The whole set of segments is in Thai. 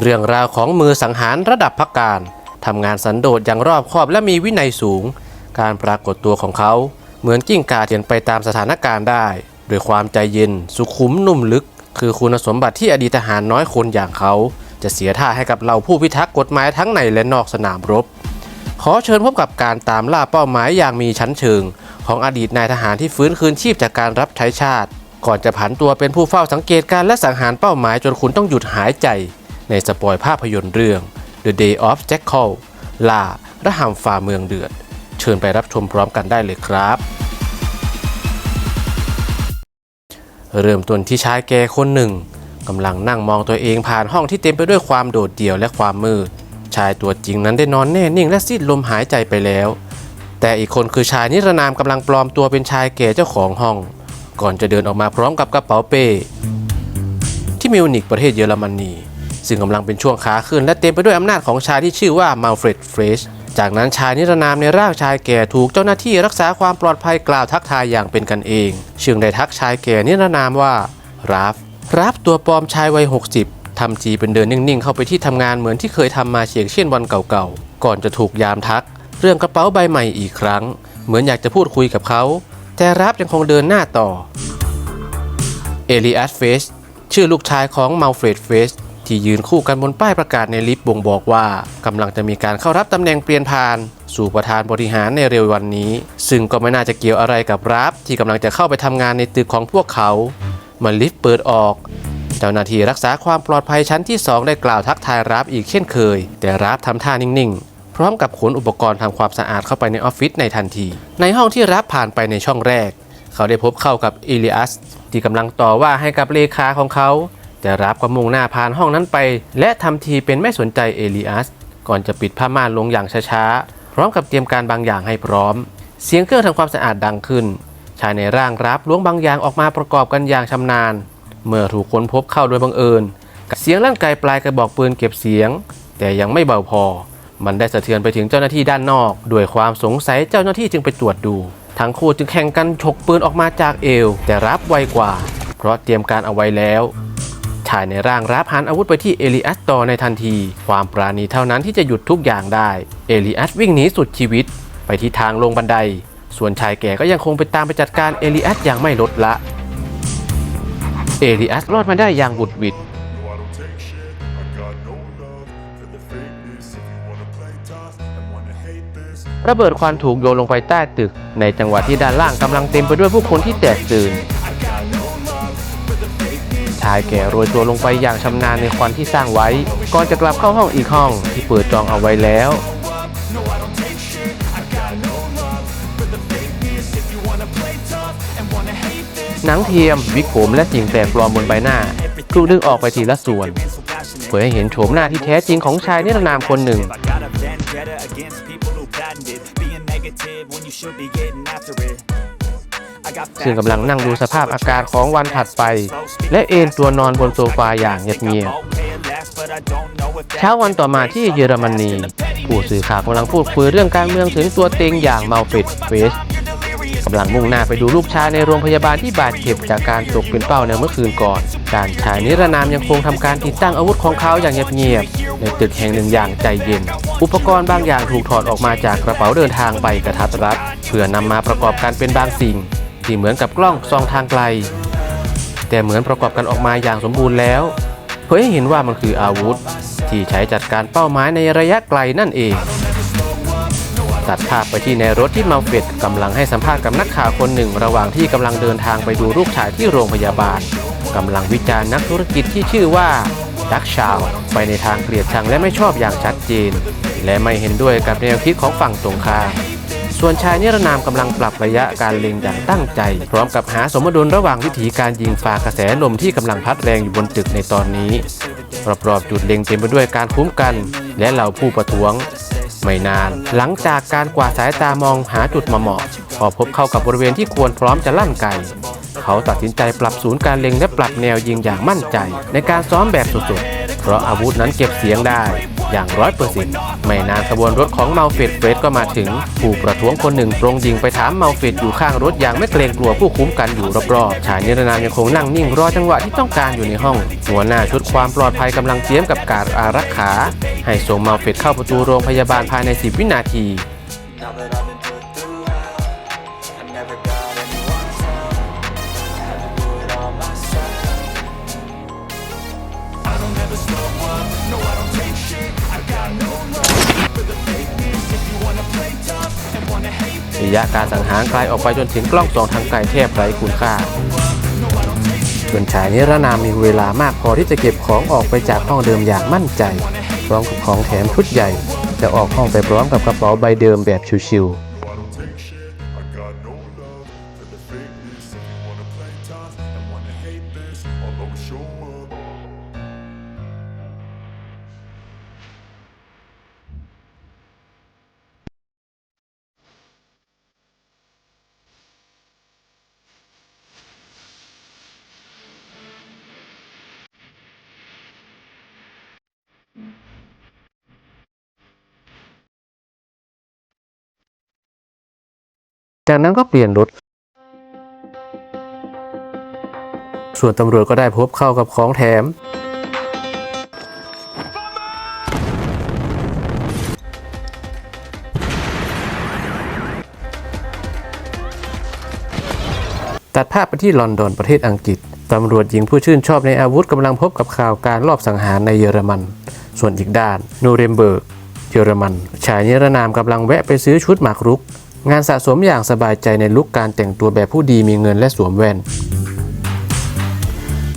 เรื่องราวของมือสังหารระดับพักการทำงานสันโดษอย่างรอบคอบและมีวินัยสูง การปรากฏตัวของเขา เหมือนกิ้งก่าเทียนไปตามสถานการณ์ได้ด้วยความใจเย็น สุขุมนุ่มลึก คือคุณสมบัติที่อดีตทหารน้อยคนอย่างเขา จะเสียท่าให้กับเราผู้พิทักษ์กฎหมายทั้งในและนอกสนามรบ ขอเชิญพบกับการตามล่าเป้าหมายอย่างมีชั้นเชิง ของอดีตนายทหารที่ฟื้นคืนชีพจากการรับใช้ชาติ ก่อนจะผันตัวเป็นผู้เฝ้าสังเกตการณ์และสังหารเป้าหมายจนคุณต้องหยุดหายใจ ในสปอยภาพยนตร์เรื่อง The Day of Jackal ล่าระหำฝ่าเมืองเดือด เชิญไปรับชมพร้อมกันได้เลยครับ เริ่มต้นที่ชายแก่คนหนึ่งกำลังนั่งมองตัวเองผ่านห้องที่เต็มไปด้วยความโดดเดี่ยวและความมืด ชายตัวจริงนั้นได้นอนแน่นิ่งและสิ้นลมหายใจไปแล้ว แต่อีกคนคือชายนิรนามกำลังปลอมตัวเป็นชายแก่เจ้าของห้อง ก่อนจะเดินออกมาพร้อมกับกระเป๋าเป้ที่มิวนิกประเทศเยอรมนี ซึ่งกำลังเป็นช่วงขาขึ้นและเต็มไปด้วยอำนาจของชายที่ชื่อว่ามัลเฟรดเฟรชจากนั้นชายนิรนามในร่างชายแก่ถูกเจ้าหน้าที่รักษาความปลอดภัยกล่าวทักทายอย่างเป็นกันเองเชิงได้ทักชายแก่นิรนามว่าราฟราฟตัวปลอมชายวัย 60ทำทีเป็นเดินนิ่งๆ เข้าไปที่ทำงานเหมือนที่เคยทำมาเฉียงเช่นวันเก่าๆ ก่อนจะถูกยามทัก เรื่องกระเป๋าใบใหม่อีกครั้ง เหมือนอยากจะพูดคุยกับเขา แต่ราฟยังคงเดินหน้าต่อเอลิอัสเฟสชื่อลูกชายของมัลเฟรดเฟส ที่ยืนคู่กันบนป้ายประกาศในลิฟต์บ่งบอกว่ากำลังจะมีการเข้ารับตำแหน่งเปลี่ยนผ่าน สู่ประธานบริหารในเร็ววันนี้ ซึ่งก็ไม่น่าจะเกี่ยวอะไรกับรับที่กำลังจะเข้าไปทำงานในตึกของพวกเขาเมื่อลิฟต์เปิดออกเจ้าหน้าที่รักษาความปลอดภัยชั้นที่ 2 ได้กล่าวทักทายรับอีกเช่นเคย แต่รับทำท่านิ่งๆ พร้อมกับขนอุปกรณ์ทำความสะอาดเข้าไปในออฟฟิศในทันที ในห้องที่รับผ่านไปในช่องแรก เขาได้พบเข้ากับเอลิอัสที่กำลังต่อว่าให้กับเลขาของเขา แต่รับก็มุ่งหน้าผ่านห้องนั้นไป และทำทีเป็นไม่สนใจเอลิอัส ก่อนจะปิดผ้าม่านลงอย่างช้าๆ พร้อมกับเตรียมการบางอย่างให้พร้อม เสียงเครื่องทำความสะอาดดังขึ้น ชายในร่างรับล้วงบางอย่างออกมาประกอบกันอย่างชำนาญ เมื่อถูกค้นพบเข้าโดยบังเอิญ เสียงลั่นไกลปลายกระบอกปืนเก็บเสียง แต่ยังไม่เบาพอ มันได้สะเทือนไปถึงเจ้าหน้าที่ด้านนอก ด้วยความสงสัยเจ้าหน้าที่จึงไปตรวจดู ทั้งคู่จึงแข่งกันฉกปืนออกมาจากเอว แต่รับไวกว่า เพราะเตรียมการเอาไว้แล้ว ชายในร่างรับหันอาวุธไปที่เอลิอัสต่อในทันที ความปราณีเท่านั้นที่จะหยุดทุกอย่างได้ เอลิอัสวิ่งหนีสุดชีวิต ไปที่ทางลงบันได ส่วนชายแก่ก็ยังคงไปตามไปจัดการเอลิอัสอย่างไม่ลดละ เอลิอัสรอดมาได้อย่างบุดหวิดระเบิดควันถูกโยนลงไปใต้ตึก ในจังหวะที่ด้านล่างกำลังเต็มไปด้วยผู้คนที่แตกตื่นายแก่โรยตัวลงไปอย่างชำนาญในควันที่สร้างไว้ ก่อนจะกลับเข้าห้องอีกห้องที่เปิดจองเอาไว้แล้วหนังเทียมวิกผมและสิ่งแปลกปลอมบนใบหน้าถูกดึงออกไปทีละส่วนเพื่อให้เห็นโฉมหน้าที่แท้จริงของชายนิรนามคนหนึ่ง negative when you should be getting after it. ซึ่งกำลังนั่งดูสภาพอาการของวันถัดไป และเอนตัวนอนบนโซฟาอย่างเงียบๆเช้าวันต่อมาที่เยอรมนี ผู้สื่อข่าวกำลังพูดคุยเรื่องการเมืองถึงตัวเต็งอย่างเมาฟิดเฟสกำลังมุ่งหน้าไปดูลูกชายในโรงพยาบาลที่บาดเจ็บจากการตกเป็นเป้าในเมื่อคืนก่อน การชายนิรนามยังคงทำการติดตั้งอาวุธของเขาอย่างเงียบๆในตึกแห่งหนึ่งอย่างใจเย็น อุปกรณ์บางอย่างถูกถอดออกมาจากกระเป๋าเดินทางไปกระทัดรัดเพื่อนำมาประกอบกันเป็นบางสิ่ง ที่เหมือนกับกล้องส่องทางไกล แต่เหมือนประกอบกันออกมาอย่างสมบูรณ์แล้วเพื่อให้เห็นว่ามันคืออาวุธ ที่ใช้จัดการเป้าหมายในระยะไกลนั่นเอง ตัดภาพไปที่ในรถที่มาเฟตกำลังให้สัมภาษณ์กับนักข่าวคนหนึ่ง ระหว่างที่กำลังเดินทางไปดูลูกชายที่โรงพยาบาลกำลังวิจารณ์นักธุรกิจที่ชื่อว่าดักชาวไปในทางเกลียดชังและไม่ชอบอย่างชัดเจน และไม่เห็นด้วยกับแนวคิดของฝั่งตรงข้าม ส่วนชายนิรนามกำลังปรับระยะการเล็งอย่างตั้งใจ พร้อมกับหาสมดุลระหว่างวิธีการยิงฝ่ากระแสลมที่กำลังพัดแรงอยู่บนตึกในตอนนี้รอบๆจุดเล็งเต็มไปด้วยการคุ้มกัน และเหล่าผู้ประท้วงไม่นาน หลังจากการกวาดสายตามองหาจุดมาเหมาะพอพบเข้ากับบริเวณที่ควรพร้อมจะลั่นไกเขาตัดสินใจปรับศูนย์การเล็งและปรับแนวยิงอย่างมั่นใจ ในการซ้อมแบบสุดๆ เพราะอาวุธนั้นเก็บเสียงได้ อย่างร้อยเปอร์เซ็นต์ไม่นานขบวนรถของเมาเฟดเฟดก็มาถึง ผู้ประท้วงคนหนึ่งตรงยิงไปถามเมาเฟดอยู่ข้างรถอย่างไม่เกรงกลัวผู้คุ้มกันอยู่รอบๆชายนิรนามยังคงนั่งนิ่งรอจังหวะที่ต้องการอยู่ในห้อง หัวหน้าชุดความปลอดภัยกำลังเตรียมกับการอารักขา ให้ส่งเมาเฟดเข้าประตูโรงพยาบาลภายใน 10 วินาที ระยะการสังหารไกลออกไปจนถึงกล้องส่องทางไกลแทบไร้คุณค่าจนชายนิรนามมีเวลามากพอที่จะเก็บของออกไปจากห้องเดิมอย่างมั่นใจพร้อมกับของแถมชุดใหญ่ จะออกห้องไปพร้อมกับกระเป๋าใบเดิมแบบชิว No, จากนั้นก็เปลี่ยนรถ ส่วนตำรวจก็ได้พบเข้ากับของแถม ตัดภาพไปที่ลอนดอนประเทศอังกฤษ ตำรวจหญิงผู้ชื่นชอบในอาวุธกำลังพบกับข่าวการลอบสังหารในเยอรมัน ส่วนอีกด้าน นูเรมเบิร์ก เยอรมัน ชายนิรนามกำลังแวะไปซื้อชุดหมากรุก งานสะสมอย่างสบายใจในลุคการแต่งตัวแบบผู้ดีมีเงินและสวมแว่น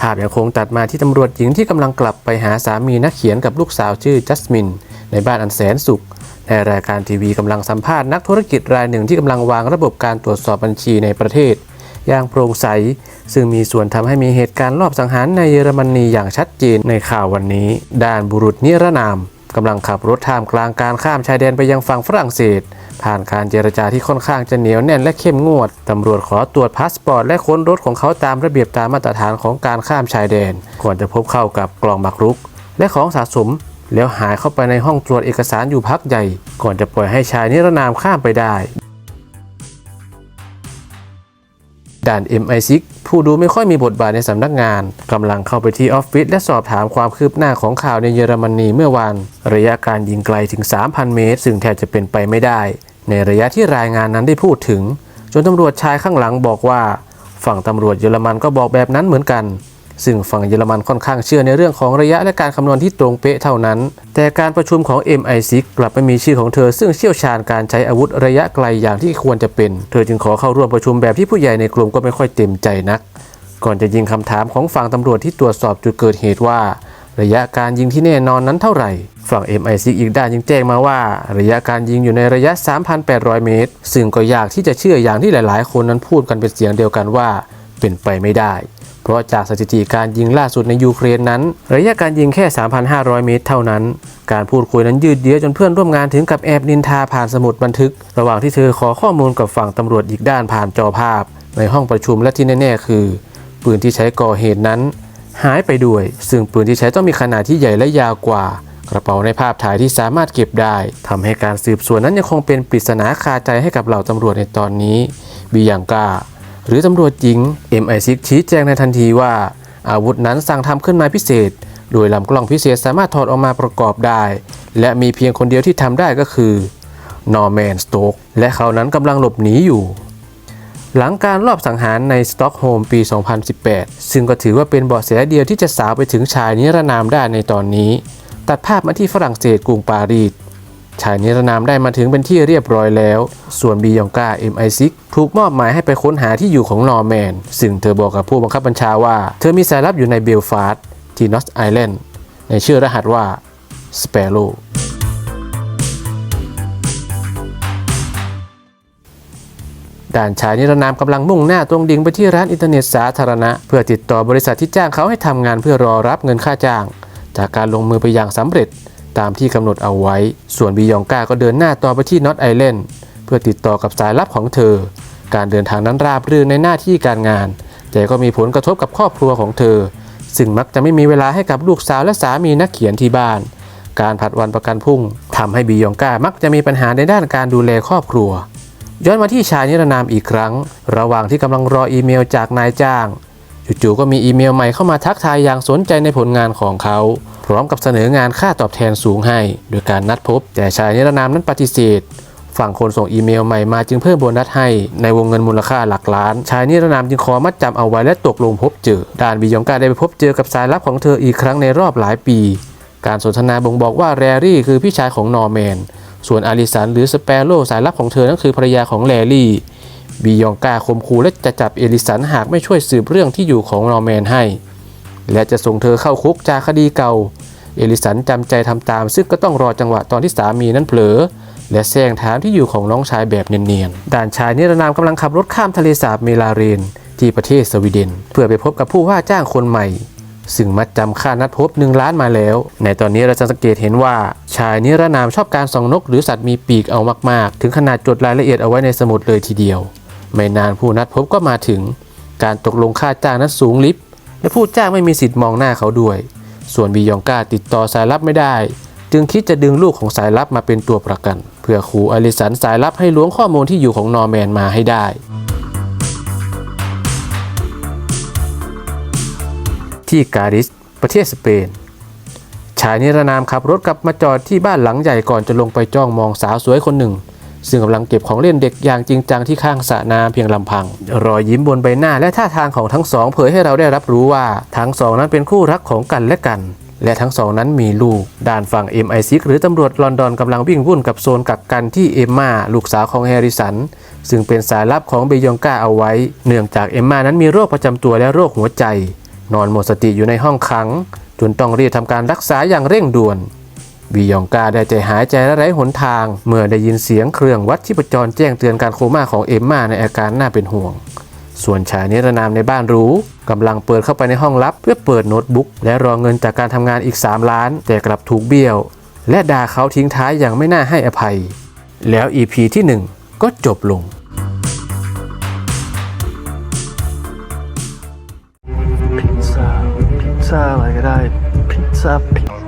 ภาพยังคงตัดมาที่ตำรวจหญิงที่กำลังกลับไปหาสามีนักเขียนกับลูกสาวชื่อจัสมิน ในบ้านอันแสนสุข ในรายการทีวีกำลังสัมภาษณ์นักธุรกิจรายหนึ่งที่กำลังวางระบบการตรวจสอบบัญชีในประเทศ อย่างโปร่งใส ซึ่งมีส่วนทำให้มีเหตุการณ์ลอบสังหารในเยอรมนีอย่างชัดเจนในข่าววันนี้ด้านบุรุษนิรนาม กำลังขับรถท่ามกลางการข้ามชายแดนไปยังฝั่งฝรั่งเศส ผ่านการเจรจาที่ค่อนข้างจะเหนียวแน่นและเข้มงวด ตำรวจขอตรวจพาสปอร์ตและค้นรถของเขาตามระเบียบตามมาตรฐานของการข้ามชายแดน ก่อนจะพบเข้ากับกล่องหมากรุก และของสะสม แล้วหายเข้าไปในห้องตรวจเอกสารอยู่พักใหญ่ ก่อนจะปล่อยให้ชายนิรนามข้ามไปได้ ด่าน MI6 ผู้ดูไม่ค่อยมีบทบาทในสำนักงานกำลังเข้าไปที่ออฟฟิศและสอบถามความคืบหน้าของข่าวในเยอรมนีเมื่อวาน ระยะการยิงไกลถึง 3,000 เมตร ซึ่งแทบจะเป็นไปไม่ได้ ในระยะที่รายงานนั้นได้พูดถึง จนตำรวจชายข้างหลังบอกว่า ฝั่งตำรวจเยอรมันก็บอกแบบนั้นเหมือนกัน ซึ่งฝั่งเยอรมันค่อนข้างเชื่อในเรื่องของระยะและการคำนวณที่ตรงเป๊ะเท่านั้น แต่การประชุมของ MI6 กลับไม่มีชื่อของเธอ ซึ่งเชี่ยวชาญการใช้อาวุธระยะไกลอย่างที่ควรจะเป็น เธอจึงขอเข้าร่วมประชุมแบบที่ผู้ใหญ่ในกลุ่มก็ไม่ค่อยเต็มใจนัก ก่อนจะยิงคำถามของฝั่งตำรวจที่ตรวจสอบจุดเกิดเหตุว่า ระยะการยิงที่แน่นอนนั้นเท่าไหร่ฝั่ง MI6 อีกด้านยังแจ้งมาว่า ระยะการยิงอยู่ในระยะ 3,800 เมตร ซึ่งก็ยากที่จะเชื่ออย่างที่หลาย ๆ คนนั้นพูดกันเป็นเสียงเดียวกันว่า เป็นไปไม่ได้ เพราะจากสถิติการยิงล่าสุดในยูเครนนั้น ระยะการยิงแค่ 3,500 เมตรเท่านั้น การพูดคุยนั้นยืดเยื้อจนเพื่อนร่วมงานถึงกับแอบนินทาผ่านสมุดบันทึก ระหว่างที่เธอขอข้อมูลกับฝั่งตำรวจอีกด้านผ่านจอภาพ ในห้องประชุมและที่แน่ๆ คือ ปืนที่ใช้ก่อเหตุนั้น หายไปด้วย ซึ่งปืนที่ใช้ต้องมีขนาดที่ใหญ่และยาวกว่ากระเป๋าในภาพถ่ายที่สามารถเก็บได้ทำให้การสืบสวนนั้นยังคงเป็นปริศนาคาใจให้กับเหล่าตำรวจในตอนนี้ บียังกา หรือตำรวจหญิง MI6 ชี้แจงในทันทีว่า อาวุธนั้นสั่งทำขึ้นมาพิเศษ โดยลำกล้องพิเศษสามารถถอดออกมาประกอบได้ และมีเพียงคนเดียวที่ทำได้ก็คือนอร์แมนสโตกและเขานั้นกำลังหลบหนีอยู่ หลังการลอบสังหารในสต็อกโฮล์มปี 2018 ซึ่งก็ถือว่าเป็นเบาะแสเดียวที่จะสาวไปถึงชายนิรนามได้ในตอนนี้ ตัดภาพมาที่ฝรั่งเศสกรุงปารีส ชายนิรนามได้มาถึงเป็นที่เรียบร้อยแล้ว ส่วนบียองกา MI6 ถูกมอบหมายให้ไปค้นหาที่อยู่ของนอร์แมน ซึ่งเธอบอกกับผู้บังคับบัญชาว่า เธอมีสายลับอยู่ในเบลฟาสต์ที่นอตไอแลนด์ในชื่อรหัสว่า Sparrow ด่านชายนิรนามกำลังมุ่งหน้าตรงดิ่งไปที่ร้านอินเทอร์เน็ตสาธารณะ เพื่อติดต่อบริษัทที่จ้างเขาให้ทำงานเพื่อรอรับเงินค่าจ้าง จากการลงมือไปอย่างสำเร็จ ตามที่กำหนดเอาไว้ ส่วนบียองกาก็เดินหน้าต่อไปที่นอตไอแลนด์เพื่อติดต่อกับสายลับของเธอ การเดินทางนั้นราบรื่นในหน้าที่การงาน แต่ก็มีผลกระทบกับครอบครัวของเธอ ซึ่งมักจะไม่มีเวลาให้กับลูกสาวและสามีนักเขียนที่บ้าน การผัดวันประกันพรุ่งทำให้บียองก้ามักจะมีปัญหาในด้านการดูแลครอบครัวย้อนมาที่ชายนิรนามอีกครั้ง ระหว่างที่กำลังรออีเมลจากนายจ้าง จู่ๆก็มีอีเมลใหม่เข้ามาทักทายอย่างสนใจในผลงานของเขา พร้อมกับเสนองานค่าตอบแทนสูงให้ โดยการนัดพบ แต่ชายนิรนามนั้นปฏิเสธฝั่งคนส่งอีเมลใหม่มาจึงเพิ่มโบนัสให้ในวงเงินมูลค่าหลักล้าน ชายนิรนามจึงขอมัดจำเอาไว้และตกลงพบเจอด้านบิยองกาได้ไปพบเจอกับสายลับของเธออีกครั้งในรอบหลายปี การสนทนาบ่งบอกว่าแรรี่คือพี่ชายของนอร์แมน ส่วนอาริสันหรือสเปโร่สายลับของเธอนั้นคือภรรยาของแรรี่ บิยองกาข่มขู่และจะจับเอลิสันหากไม่ช่วยสืบเรื่องที่อยู่ของนอร์แมนให้ และจะส่งเธอเข้าคุกจากคดีเก่า เอลิสันจำใจทำตาม ซึ่งก็ต้องรอจังหวะตอนที่สามีนั้นเผลอ และแซงถามที่อยู่ของน้องชายแบบเนียนๆ ด่านชายนิรนามกำลังขับรถข้ามทะเลสาบเมลาเรน ที่ประเทศสวีเดน เพื่อไปพบกับผู้ว่าจ้างคนใหม่ซึ่งมัดจำค่านัดพบ 1 ล้านมาแล้ว ในตอนนี้เราจะสังเกตเห็นว่า ชายนิรนามชอบการส่องนก หรือสัตว์มีปีกเอามาก ๆ ถึงขนาดจดรายละเอียดเอาไว้ในสมุดเลยทีเดียว ไม่นานผู้นัดพบก็มาถึง การตกลงค่าจ้างนั้นสูงลิบและผู้จ้างไม่มีสิทธิ์มองหน้าเขาด้วย ส่วนบียองกาติดต่อสายลับไม่ได้ จึงคิดจะดึงลูกของสายลับมาเป็นตัวประกัน เพื่อขู่อลิสันสายลับให้ล้วงข้อมูลที่อยู่ของนอร์แมนมาให้ได้ที่กาดิส ประเทศสเปน ชายนิรนามขับรถกลับมาจอดที่บ้านหลังใหญ่ก่อนจะลงไปจ้องมองสาวสวยคนหนึ่ง ซึ่งกำลังเก็บของเล่นเด็กอย่างจริงจังที่ข้างสระน้ำเพียงลำพัง รอยยิ้มบนใบหน้าและท่าทางของทั้งสองเผยให้เราได้รับรู้ว่า ทั้งสองนั้นเป็นคู่รักของกันและกัน และทั้งสองนั้นมีลูก ด้านฝั่ง MI6 หรือตำรวจลอนดอนกำลังวิ่งวุ่นกับโซนกักกันที่เอมมาลูกสาวของแฮร์ริสัน ซึ่งเป็นสายลับของเบยองกาเอาไว้ เนื่องจากเอมมานั้นมีโรคประจำตัวและโรคหัวใจ นอนหมดสติอยู่ในห้องขังจนต้องรีบทำการรักษาอย่างเร่งด่วน บิยองกาได้ใจหายใจและไร้หนทาง เมื่อได้ยินเสียงเครื่องวัดชีพจรแจ้งเตือนการโคม่าของเอมมาในอาการน่าเป็นห่วง ส่วนชายนิรนามในบ้านรู้กำลังเปิดเข้าไปในห้องลับเพื่อเปิดโน้ตบุ๊กและรอเงินจากการทำงานอีก 3 ล้าน แต่กลับถูกเบี้ยว และด่าเขาทิ้งท้ายอย่างไม่น่าให้อภัย แล้ว EP ที่ 1 ก็จบลงพิซซ่าพิซซ่าอะไรก็ได้พิซซ่า